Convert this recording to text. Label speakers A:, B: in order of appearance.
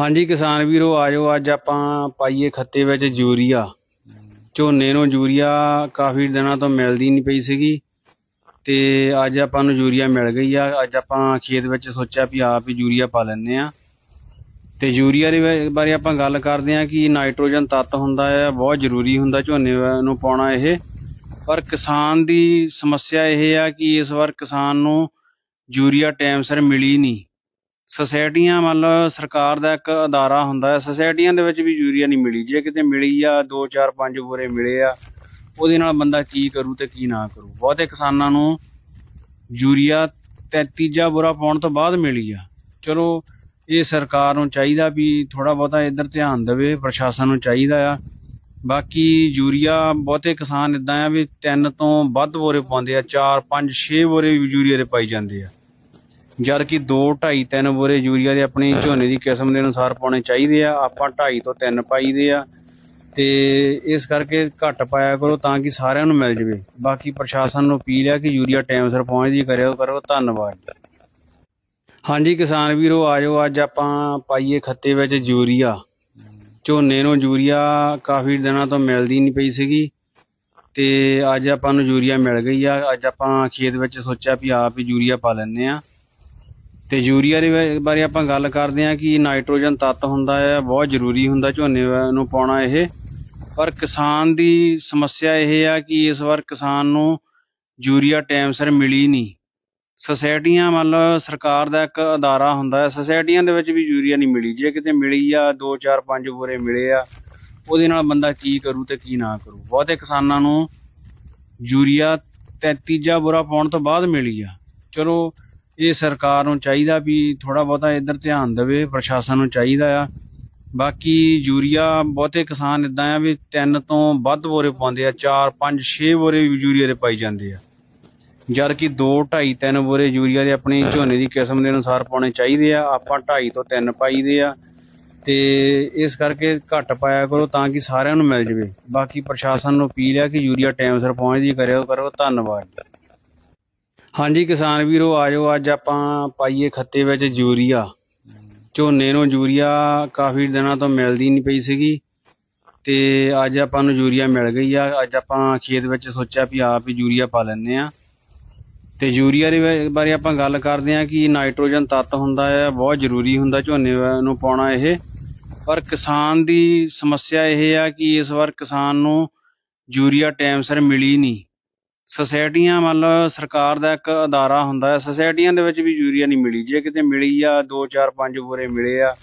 A: ਹਾਂਜੀ ਕਿਸਾਨ ਵੀਰੋ, ਆਜੋ, ਅੱਜ ਆਪਾਂ ਪਾਈਏ ਖੱਤੇ ਵਿੱਚ ਯੂਰੀਆ। ਝੋਨੇ ਨੂੰ ਯੂਰੀਆ ਕਾਫੀ ਦਿਨਾਂ ਤੋਂ ਮਿਲਦੀ ਨਹੀਂ ਪਈ ਸੀਗੀ ਤੇ ਅੱਜ ਆਪਾਂ ਨੂੰ ਯੂਰੀਆ ਮਿਲ ਗਈ ਆ। ਅੱਜ ਆਪਾਂ ਖੇਤ ਵਿੱਚ ਸੋਚਿਆ ਵੀ ਆਪ ਹੀ ਯੂਰੀਆ ਪਾ ਲੈਂਦੇ ਆ। ਤੇ ਯੂਰੀਆ ਦੇ ਬਾਰੇ- ਬਾਰੇ ਆਪਾਂ ਗੱਲ ਕਰਦੇ ਆ ਕਿ ਨਾਈਟ੍ਰੋਜਨ ਤੱਤ ਹੁੰਦਾ ਹੈ ਬਹੁਤ ਜ਼ਰੂਰੀ ਹੁੰਦਾ ਝੋਨੇ ਨੂੰ ਪਾਉਣਾ ਇਹ। ਪਰ ਕਿਸਾਨ ਦੀ ਸਮੱਸਿਆ ਇਹ ਆ ਕਿ ਇਸ ਵਾਰ ਕਿਸਾਨ ਨੂੰ ਯੂਰੀਆ ਟਾਈਮ ਸਿਰ ਮਿਲੀ ਨਹੀਂ। ਸੋਸਾਇਟੀਆਂ ਮੰਨ ਲਓ, ਸਰਕਾਰ ਦਾ ਇੱਕ ਅਦਾਰਾ ਹੁੰਦਾ ਹੈ, ਸੁਸਾਇਟੀਆਂ ਦੇ ਵਿੱਚ ਵੀ ਯੂਰੀਆ ਨਹੀਂ ਮਿਲੀ। ਜੇ ਕਿਤੇ ਮਿਲੀ ਆ 2 4 5 ਬੋਰੇ ਮਿਲੇ ਆ, ਉਹਦੇ ਨਾਲ ਬੰਦਾ ਕੀ ਕਰੂ ਤੇ ਕੀ ਨਾ ਕਰੂ? ਬਹੁਤੇ ਕਿਸਾਨਾਂ ਨੂੰ ਯੂਰੀਆ ਤੇ ਤੀਜਾ ਬੋਰਾ ਪਾਉਣ ਤੋਂ ਬਾਅਦ ਮਿਲੀ ਆ। ਚਲੋ, ਇਹ ਸਰਕਾਰ ਨੂੰ ਚਾਹੀਦਾ ਵੀ ਥੋੜਾ ਬਹੁਤਾ ਇੱਧਰ ਧਿਆਨ ਦੇਵੇ, ਪ੍ਰਸ਼ਾਸਨ ਨੂੰ ਚਾਹੀਦਾ ਆ। ਬਾਕੀ ਯੂਰੀਆ, ਬਹੁਤੇ ਕਿਸਾਨ ਇਦਾਂ ਆ ਵੀ ਤਿੰਨ ਤੋਂ ਵੱਧ ਬੋਰੇ ਪਾਉਂਦੇ ਆ 4 5 6 ਬੋਰੇ ਵੀ ਯੂਰੀਆ ਦੇ ਪਾਈ ਜਾਂਦੇ ਆ। ਜਦ ਕਿ 2 2.5 3 ਬੋਰੇ ਯੂਰੀਆ ਦੇ ਆਪਣੀ ਝੋਨੇ ਦੀ ਕਿਸਮ ਦੇ ਅਨੁਸਾਰ ਪਾਉਣੇ ਚਾਹੀਦੇ ਆ, ਆਪਾਂ 2.5 ਤੋਂ 3 ਪਾਈਦੇ ਆ ਤੇ ਇਸ ਕਰਕੇ ਘੱਟ ਪਾਇਆ ਕਰੋ ਤਾਂ ਕਿ ਸਾਰਿਆਂ ਨੂੰ ਮਿਲ ਜਵੇ। ਬਾਕੀ ਪ੍ਰਸ਼ਾਸਨ ਨੂੰ ਅਪੀਲ ਹੈ ਕਿ ਯੂਰੀਆ ਟਾਈਮ ਸਿਰ ਪਹੁੰਚਦੀ ਕਰਿਓ, ਕਰੋ, ਧੰਨਵਾਦ। ਹਾਂਜੀ ਕਿਸਾਨ ਵੀਰੋ, ਆਜੋ, ਅੱਜ ਆਪਾਂ ਪਾਈਏ ਖੱਤੇ ਵਿੱਚ ਯੂਰੀਆ। ਝੋਨੇ ਨੂੰ ਯੂਰੀਆ ਕਾਫੀ ਦਿਨਾਂ ਤੋਂ ਮਿਲਦੀ ਨਹੀਂ ਪਈ ਸੀਗੀ ਤੇ ਅੱਜ ਆਪਾਂ ਨੂੰ ਯੂਰੀਆ ਮਿਲ ਗਈ ਆ। ਅੱਜ ਆਪਾਂ ਖੇਤ ਵਿੱਚ ਸੋਚਿਆ ਵੀ ਆਪ ਹੀ ਯੂਰੀਆ ਪਾ ਲੈਂਦੇ ਆ। ਤੇ ਯੂਰੀਆ ਦੇ ਬਾਰੇ- ਬਾਰੇ ਆਪਾਂ ਗੱਲ ਕਰਦੇ ਹਾਂ ਕਿ ਨਾਈਟ੍ਰੋਜਨ ਤੱਤ ਹੁੰਦਾ ਹੈ, ਬਹੁਤ ਜ਼ਰੂਰੀ ਹੁੰਦਾ ਝੋਨੇ ਨੂੰ ਪਾਉਣਾ ਇਹ। ਪਰ ਕਿਸਾਨ ਦੀ ਸਮੱਸਿਆ ਇਹ ਆ ਕਿ ਇਸ ਵਾਰ ਕਿਸਾਨ ਨੂੰ ਯੂਰੀਆ ਟਾਈਮ ਸਿਰ ਮਿਲੀ ਨਹੀਂ। ਸੋਸਾਇਟੀਆਂ ਮਤਲਬ ਸਰਕਾਰ ਦਾ ਇੱਕ ਅਦਾਰਾ ਹੁੰਦਾ ਹੈ, ਸੋਸਾਇਟੀਆਂ ਦੇ ਵਿੱਚ ਵੀ ਯੂਰੀਆ ਨਹੀਂ ਮਿਲੀ। ਜੇ ਕਿਤੇ ਮਿਲੀ ਆ 2 4 5 ਬੋਰੇ ਮਿਲੇ ਆ, ਉਹਦੇ ਨਾਲ ਬੰਦਾ ਕੀ ਕਰੂ ਤੇ ਕੀ ਨਾ ਕਰੂ? ਬਹੁਤੇ ਕਿਸਾਨਾਂ ਨੂੰ ਯੂਰੀਆ ਤੇ ਤੀਜਾ ਬੋਰਾ ਪਾਉਣ ਤੋਂ ਬਾਅਦ ਮਿਲੀ ਆ। ਚਲੋ ਇਹ ਸਰਕਾਰ ਨੂੰ ਚਾਹੀਦਾ ਵੀ ਥੋੜਾ ਬਹੁਤਾ ਇੱਧਰ ਧਿਆਨ ਦੇਵੇ, ਪ੍ਰਸ਼ਾਸਨ ਨੂੰ ਚਾਹੀਦਾ ਆ। ਬਾਕੀ ਯੂਰੀਆ ਬਹੁਤੇ ਕਿਸਾਨ ਇਦਾਂ ਆ ਵੀ ਤਿੰਨ ਤੋਂ ਵੱਧ ਬੋਰੇ ਪਾਉਂਦੇ ਆ 4 5 6 ਬੋਰੇ ਯੂਰੀਆ ਦੇ ਪਾਈ ਜਾਂਦੇ ਆ। ਜਦ ਕਿ 2 2.5 3 ਬੋਰੇ ਯੂਰੀਆ ਦੇ ਆਪਣੀ ਝੋਨੇ ਦੀ ਕਿਸਮ ਦੇ ਅਨੁਸਾਰ ਪਾਉਣੇ ਚਾਹੀਦੇ ਆ, ਆਪਾਂ 2.5 ਤੋਂ 3 ਪਾਈਦੇ ਆ। ਤੇ ਇਸ ਕਰਕੇ ਘੱਟ ਪਾਇਆ ਕਰੋ ਤਾਂ ਕਿ ਸਾਰਿਆਂ ਨੂੰ ਮਿਲ ਜਵੇ। ਬਾਕੀ ਪ੍ਰਸ਼ਾਸਨ ਨੂੰ ਅਪੀਲ ਆ ਕਿ ਯੂਰੀਆ ਟਾਈਮ ਸਿਰ ਪਹੁੰਚਦੀ, ਕਰਿਓ, ਕਰੋ। ਧੰਨਵਾਦ। ਹਾਂਜੀ ਕਿਸਾਨ ਵੀਰੋ, ਆਜੋ, ਅੱਜ ਆਪਾਂ ਪਾਈਏ ਖੱਤੇ ਵਿੱਚ ਯੂਰੀਆ। ਝੋਨੇ ਨੂੰ ਯੂਰੀਆ ਕਾਫੀ ਦਿਨਾਂ ਤੋਂ ਮਿਲਦੀ ਨਹੀਂ ਪਈ ਸੀਗੀ ਤੇ ਅੱਜ ਆਪਾਂ ਨੂੰ ਯੂਰੀਆ ਮਿਲ ਗਈ ਆ। ਅੱਜ ਆਪਾਂ ਖੇਤ ਵਿੱਚ ਸੋਚਿਆ ਵੀ ਆਪ ਹੀ ਯੂਰੀਆ ਪਾ ਲੈਂਦੇ ਆ। ਤੇ ਯੂਰੀਆ ਦੇ ਬਾਰੇ- ਬਾਰੇ ਆਪਾਂ ਗੱਲ ਕਰਦੇ ਆ ਕਿ ਨਾਈਟ੍ਰੋਜਨ ਤੱਤ ਹੁੰਦਾ ਹੈ ਬਹੁਤ ਜ਼ਰੂਰੀ ਹੁੰਦਾ ਝੋਨੇ ਨੂੰ ਪਾਉਣਾ ਇਹ। ਪਰ ਕਿਸਾਨ ਦੀ ਸਮੱਸਿਆ ਇਹ ਆ ਕਿ ਇਸ ਵਾਰ ਕਿਸਾਨ ਨੂੰ ਯੂਰੀਆ ਟਾਈਮ ਸਿਰ ਮਿਲੀ ਨਹੀਂ। ਸੁਸਾਇਟੀਆਂ ਮੰਨ ਲਓ ਸਰਕਾਰ ਦਾ ਇੱਕ ਅਦਾਰਾ ਹੁੰਦਾ ਹੈ। ਸੁਸਾਇਟੀਆਂ ਦੇ ਵਿੱਚ ਵੀ ਯੂਰੀਆ ਨਹੀਂ ਮਿਲੀ। ਜੇ ਕਿਤੇ ਮਿਲੀ ਆ 2 4 5 ਬੋਰੇ ਮਿਲੇ ਆ।